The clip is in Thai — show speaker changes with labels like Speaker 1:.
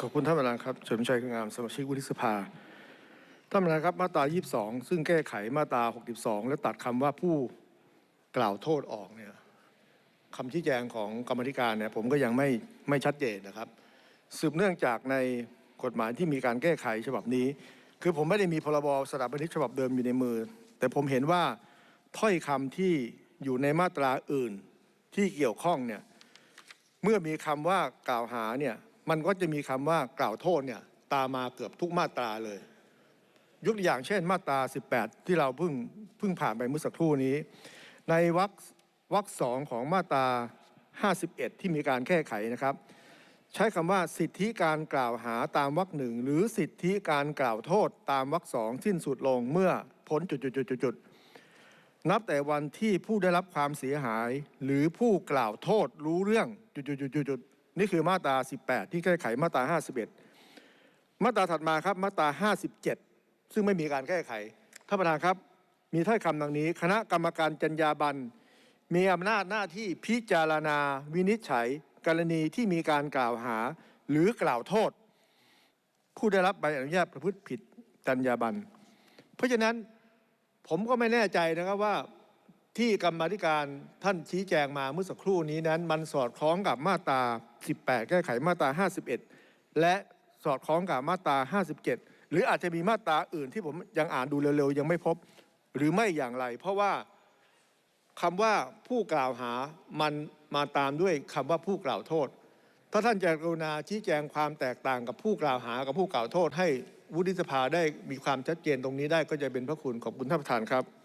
Speaker 1: ขอบคุณท่านประธานครับเฉลิมชัยคืองามสมาชิกวุฒิสภาท่านประธานครับมาตรา 22 ซึ่งแก้ไขมาตรา 62 และตัดคำว่าผู้กล่าวโทษออกเนี่ยคำชี้แจงของกรรมธิการเนี่ยผมก็ยังไม่ไม่ชัดเจนนะครับ สืบเนื่องจากในกฎหมายที่มีการแก้ไขฉบับนี้ คือผมไม่ได้มีพรบสถาปนิกฉบับเดิมอยู่ในมือ แต่ผมเห็นว่าถ้อยคำที่อยู่ในมาตราอื่นที่เกี่ยวข้องเนี่ยเมื่อมีคำว่ากล่าวหาเนี่ย มันก็จะมีคำว่ากล่าวโทษเนี่ยตามมาเกือบทุกมาตราเลย ยกตัวอย่างเช่นมาตรา 18 ที่เราเพิ่งเพิ่งผ่านไปเมื่อสักครู่นี้ ในวรรควรรคสองของมาตรา 51 ที่มีการแก้ไขนะครับ ใช้คำว่าสิทธิการกล่าวหาตามวรรคหนึ่งหรือสิทธิการกล่าวโทษตามวรรคสองสิ้นสุดลงเมื่อพ้นจุดๆๆๆนับแต่วันที่ผู้ได้รับความเสียหาย หรือผู้กล่าวโทษรู้เรื่องจุดๆๆๆ นี่คือมาตรา 18 ที่แก้ไขมาตรา 51 มาตราถัดมาครับมาตรา 57 ซึ่งไม่มีการแก้ไขท่านประธานครับ มีถ้อยคำดังนี้ คณะกรรมการจรรยาบรรณมีอำนาจหน้าที่พิจารณาวินิจฉัย กรณีที่มีการกล่าวหาหรือกล่าวโทษผู้ได้รับใบอนุญาตประพฤติผิดจรรยาบรรณเพราะฉะนั้นผมก็ไม่แน่ใจนะครับว่า ที่กรรมธิการท่านชี้แจงมาเมื่อสักครู่นี้นั้น มันสอดคล้องกับมาตรา 18 แก้ไขมาตรา 51 และสอดคล้องกับมาตรา 57 หรืออาจจะมีมาตราอื่นที่ผมยังอ่านดูเร็วๆ ยังไม่พบหรือไม่อย่างไร เพราะว่าคำว่าผู้กล่าวหามันมาตามด้วยคำว่าผู้กล่าวโทษ ถ้าท่านจะกรุณาชี้แจงความแตกต่างกับผู้กล่าวหากับผู้กล่าวโทษ ให้วุฒิสภาได้มีความชัดเจนตรงนี้ได้ก็จะเป็นพระคุณขอบคุณท่านประธานครับ